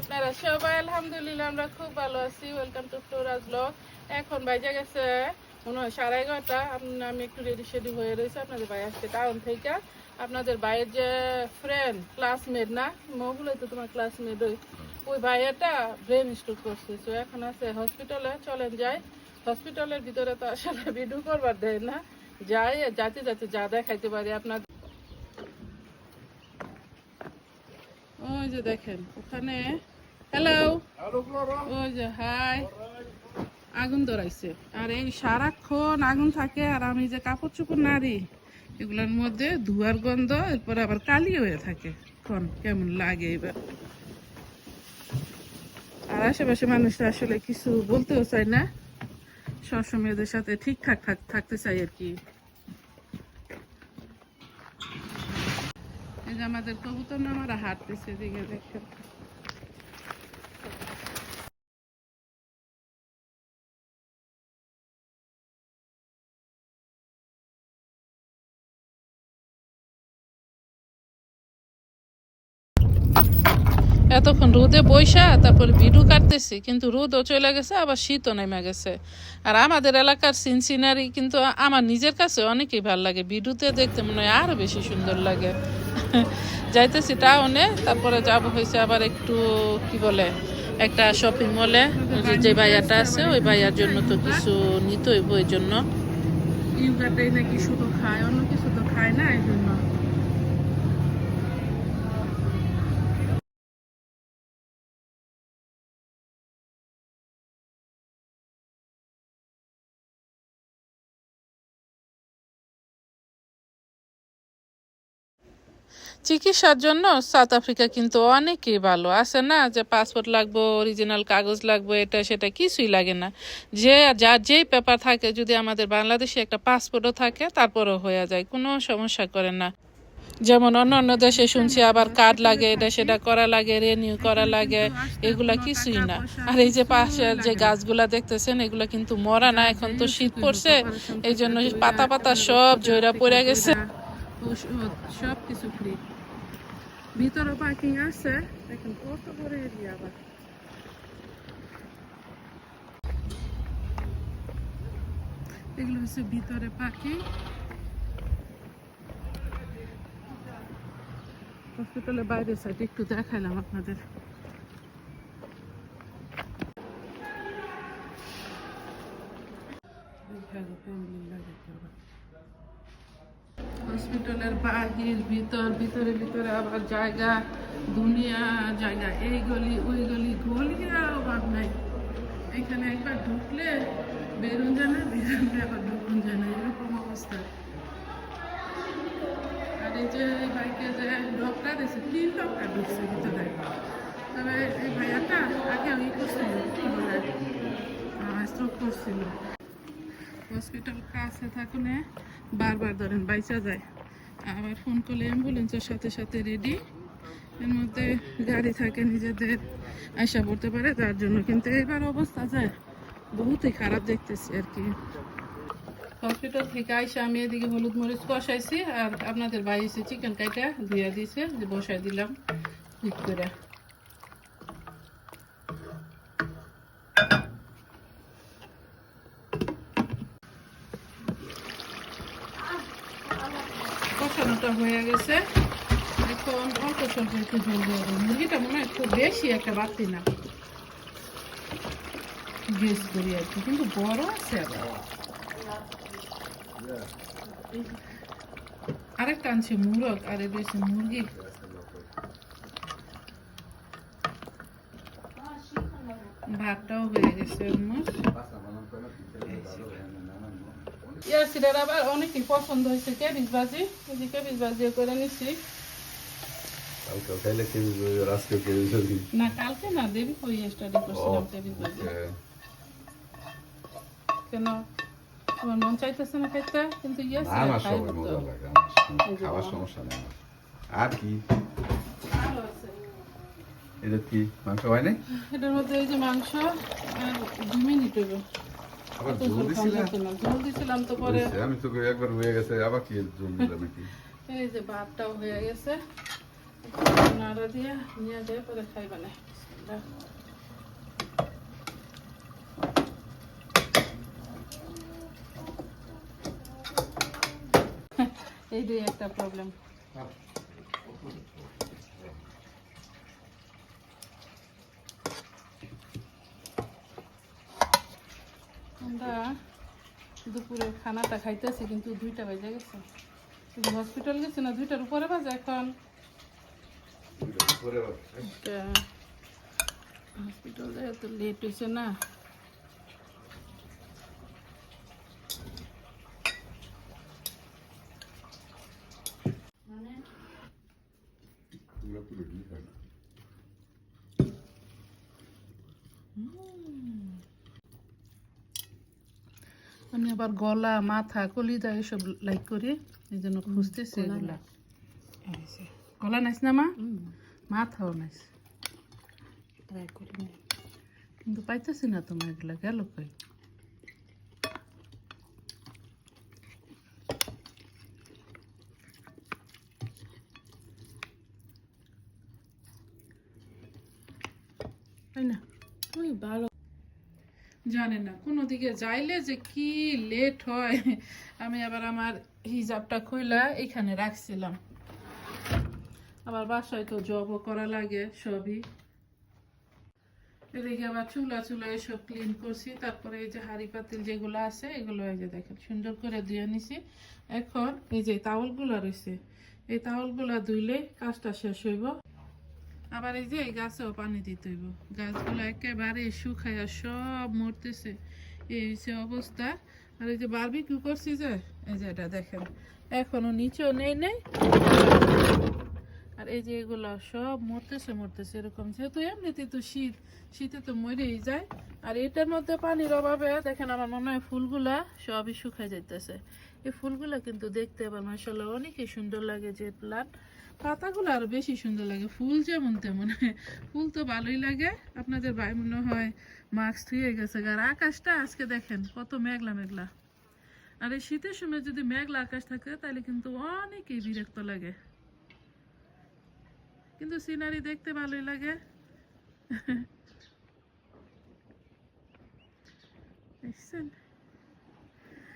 আপনারা সবাই, আলহামদুলিল্লাহ আমরা খুব ভালো আছি। ওয়েলকাম টু ফ্লোরাজ ব্লগ এখন বাইজা গেছে, মনে হয় সাড়ে এগারোটা। আমি একটু রেডি শেডি হয়ে রয়েছে, আপনাদের ভাই আসছে টাউন থেকে। আপনাদের ভাইয়ের যে ফ্রেন্ড ক্লাসমেট না মগুলো তো তোমার ক্লাসমেট ওই ওই ভাইয়াটা ব্রেন স্ট্রোক করছে। তো এখন আছে হসপিটালে চলেন যাই। হসপিটালের ভিতরে তো আসলে ভিডিও করবার দেয় না। যাই যাতে যাতে যা দেখাইতে পারি আপনার ওই যে দেখেন ওখানে হ্যালো ওই যে হাই আগুন ধরাইছে। আর এই সারাক্ষণ আগুন থাকে আর আমি যে কাপড় চোপড় নাড়ি এগুলোর মধ্যে ধোয়ার গন্ধ এরপরে আবার কালি হয়ে থাকে। কোন কেমন লাগে এবার। আর আশেপাশে মানুষরা আসলে কিছু বলতেও চায় না। সবসময় এদের সাথে ঠিকঠাক থাক- থাকতে চাই আর কি। এই যে আমাদের কবুতর নামারা হাঁটতেছে দিকে দেখেন। এতক্ষণ রোদে বৈশা তারপরে বিডু কাটতেছি, কিন্তু রোদও চলে গেছে, আবার শীতও নেমে গেছে। আর আমাদের এলাকার সিন সিনারি কিন্তু আমার নিজের কাছে অনেকই ভালো লাগে, বিডুতে দেখতে মনে হয় আরও বেশি সুন্দর লাগে। যাইতেছি টাউনে, তারপরে যাব হয়েছে আবার একটু, কি বলে, একটা শপিং মলে যে ভাইয়াটা আছে, ওই ভাইয়ার জন্য তো কিছু নিতে হইব ওই জন্য। নাকি শুধু খায়, অন্য কিছু তো খায় না, এই জন্য। চিকিৎসার জন্য সাউথ আফ্রিকা কিন্তু অনেকই ভালো। আছে না যে পাসপোর্ট লাগবে অরিজিনাল কাগজ লাগবে, এটা সেটা কিছুই লাগে না। যে যার যেই পেপার থাকে, যদি আমাদের বাংলাদেশে একটা পাসপোর্টও থাকে, তারপরও হয়ে যায়, কোনো সমস্যা করে না। যেমন অন্য অন্য দেশে শুনছি আবার কার্ড লাগে, এটা সেটা করা লাগে রেনিউ করা লাগে, এগুলা কিছুই না। আর এই যে পাশের যে গাছগুলা দেখতেছেন, এগুলা কিন্তু মরা না, এখন তো শীত পড়ছে এই জন্য পাতা পাতা সব জয়রা পড়ে গেছে। সব কিছু ফ্রি ভিতরে পার্কিং আছে দেখেন কত বড় এরিয়া আবার এগুলো হচ্ছে ভিতরে পার্কিং হসপিটালের বাইরের সাইড একটু দেখাইলাম আপনাদের হসপিটালের বাহির, ভিতর, ভিতরে ভিতরে আবার জায়গা, দুনিয়া জায়গা। এই গলি, ওই গলি গলি আর অভাব নাই। এখানে একবার ঢুকলে বেরুন যায় না, বেরুন আবার ঢুকুন যায় না, এরকম অবস্থা। আর এই যে এই বাইকে যে ডক্টর এসে তিন ডক্টর ঢুকছে ভিতরে তবে এই ভাইয়াটা আগে আমি করছিল কি বলে? স্ট্রোক করছিল। হসপিটাল কাছে থাকলে বারবার ধরেন, বাইচা যায়। আবার ফোন করলে অ্যাম্বুলেন্সের সাথে সাথে রেডি এর মধ্যে গাড়ি থাকে, নিজেদের আশা পড়তে পারে, তার জন্য কিন্তু এবার অবস্থা যায়। বহুতই খারাপ দেখতেছি আর কি। হসপিটাল থেকে আইসা আমি এদিকে হলুদ মরিচ কষাইছি, আর আপনাদের এসে চিকেন কাইটা দিয়ে দিয়েছে বসাই দিলাম। ঠিক করে। কষানোটা হয়ে গেছে। এখন অল্প স্বল্প একটু ঝোল দিয়ে দেবো। মুরগিটা মনে হয় খুব বেশি একটা বাড়তি না। গেস করি আর কি, কিন্তু বড় আছে আরেকটা আনছে, মুরগ আর এটা হচ্ছে মুরগি। ভাতটাও হয়ে গেছে অলমোস্ট। ইয়াসিরের আবার অনেকই পছন্দ হয়েছে কেবিজ ভাজি। এই কেবিজ করে না কালকে না দেবী কই স্টাডি করছিলাম কেবিজ ভাজি। কেন? তোমার মন চাইতেছে না খেতে কিন্তু ইয়াসির আমার সবাই মজা লাগে আমার এই যে খাওয়ার সমস্যা নেই আর কি? এটা কি মাংস হয় নাই? এটার মধ্যে এই যে মাংস আর দু মিনিট হইব আবার ঝোল দিছিলে। ঝোল দিছিলাম তো পরে। আমি তো একবার হয়ে গেছে আবার কি ঝোল দিলাম নাকি? এই যে ভাতটাও হয়ে গেছে। নাড়া দিয়ে নিয়ে যায় পরে খাইবা না। এটা এইটাই একটা প্রবলেম আমরা দুপুরে খানাটা খাইতেছি কিন্তু দুইটা বেজে গেছে। কিন্তু হসপিটাল গেছে না? দুইটার উপরে বাজে এখন? হসপিটাল যায় তো লেট হয়েছে না? এগুলো পুরো ঢিল হয় না। আমি আবার গলা মাথা কলিজা এসব লাইক করি এই জন্য খুঁজতেছি এগুলা। গলা নাইস না মা? মাথাও নাইস। ট্রাই করি কিন্তু পাইতেছি না তোমার এগুলা গেল কই? তাই না? ওই ভালো জানে না। কোনো দিকে যাইলে যে কি লেট হয়, আমি আবার আমার হিজাবটা খুইলা এখানে রাখছিলাম। আবার বাসায় তো জবও করা লাগে সবই। এদিকে আবার চুলা চুলা এসব ক্লিন করছি, তারপরে এই যে হাঁড়ি পাতিল যেগুলো আছে, এগুলো এই যে দেখেন, সুন্দর করে ধুয়ে নিছি। এখন এই যে তাওয়ালগুলো রয়েছে, এই তাওয়ালগুলো ধুইলে কাজটা শেষ হইব। আবার এই যে এই গাছেও পানি দিতে হইব। গাছগুলো একেবারে শুকাইয়া সব মরতেছে। এই হচ্ছে অবস্থা। আর এই যে বারবিকিউ করছি যে, এই যে এটা দেখেন। এখনও নিচেও নেই নেই। আর এই যে এগুলো সব মরতেছে মরতেছে। এরকম যেহেতু এমনিতে তো শীত, শীতে তো মরেই যায়। আর এটার মধ্যে পানির অভাবে, দেখেন আমার মনে হয় ফুলগুলা সবই শুকাই যাইতেছে। এই ফুলগুলা কিন্তু দেখতে আবার মাসাল্লাহ অনেকই সুন্দর লাগে যে প্লান্ট পাতাগুলো আরও বেশি সুন্দর লাগে। ফুল যেমন তেমন। ফুল তো ভালোই লাগে। আপনাদের ভাই মনে হয় মাস্ক ধুয়ে গেছে। আর আকাশটা আজকে দেখেন, কত মেঘলা মেঘলা। আর এই শীতের সময় যদি মেঘলা আকাশ থাকে, তাহলে কিন্তু অনেকই বিরক্ত লাগে। কিন্তু সিনারি দেখতে ভালোই লাগে। দেখছেন?